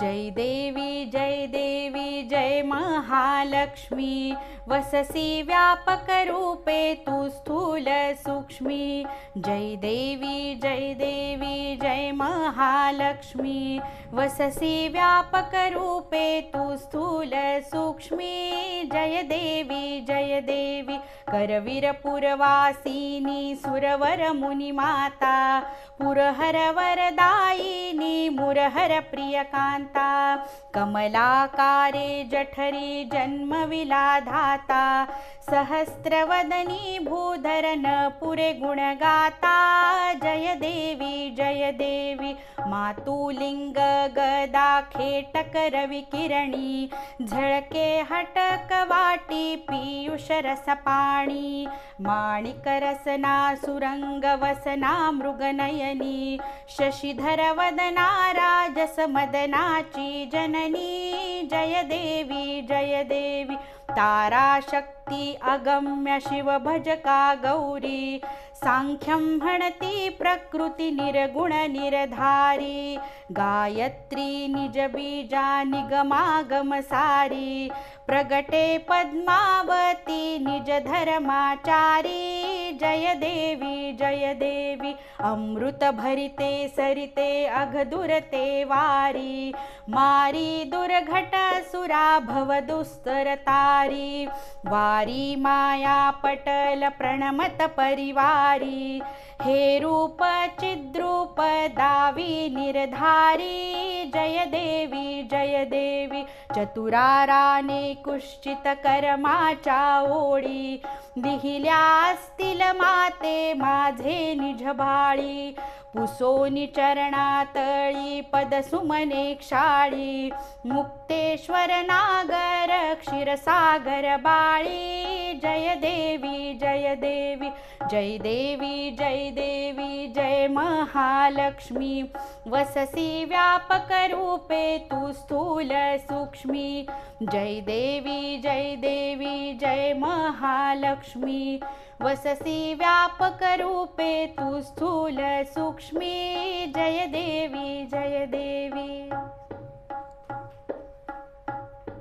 जय देवी जय देवी जय महालक्ष्मी। वससी व्यापक रूपे तू स्थूल सूक्ष्मी। जय देवी जय देवी जय महालक्ष्मी। वससी व्यापक रूपे तू स्थूल सूक्ष्मी। जय देवी जय देवी करवीरपुरवासिनी सुरवर मुनिमाता पुरहर वरदायिनी मुरहर प्रियकान्ता कमलाकारे जठरी जन्मविलाधाता सहस्रवदनी भूधरन पुरे गुणगाता जय देवी जय देवी मातुलिङ्ग गदा खेटक रविकिरणी झळके हटक वाटी पी रसपाणी माणिक रसना सुरंग वसना मृगनयनी शशिधर वदना राजस मदनाची जननी जय देवी जय देवी ताराशक्ती अगम्य शिव भजका गौरी साङ्ख्यं म्हणती प्रकृति निर्गुण निर्धारी। गायत्री निजबीजा निगमागमसारी सारी। प्रगटे पद्मावती निजधर्माचारी जय देवी जय देवी. अमृत भरिते सरिते अघदुरते वारी. मारी दुर्घट सुरा भव दुस्तर तारी. वारी माया पटल प्रणमत परिवारी. हे रूप चिद्रूप दावी निर्धारी. जय देवी जय देवी। चतुराराने कुश्चित कर्माच्या ओळी लिहिल्या असतील माते माझे निझभाळी पुसोनी चरणातळी पदसुमने क्षाळी। मुक्तेश्वर नागर क्षीरसागर बाळी। जय देवी जय देवी। जय देवी जय देवी जय महालक्ष्मी. वससी व्यापक रूपे तू स्थूल सूक्ष्मी. जय देवी जय देवी जय महालक्ष्मी. वससी व्यापक रूपे तू स्थूल सूक्ष्मी. जय देवी जय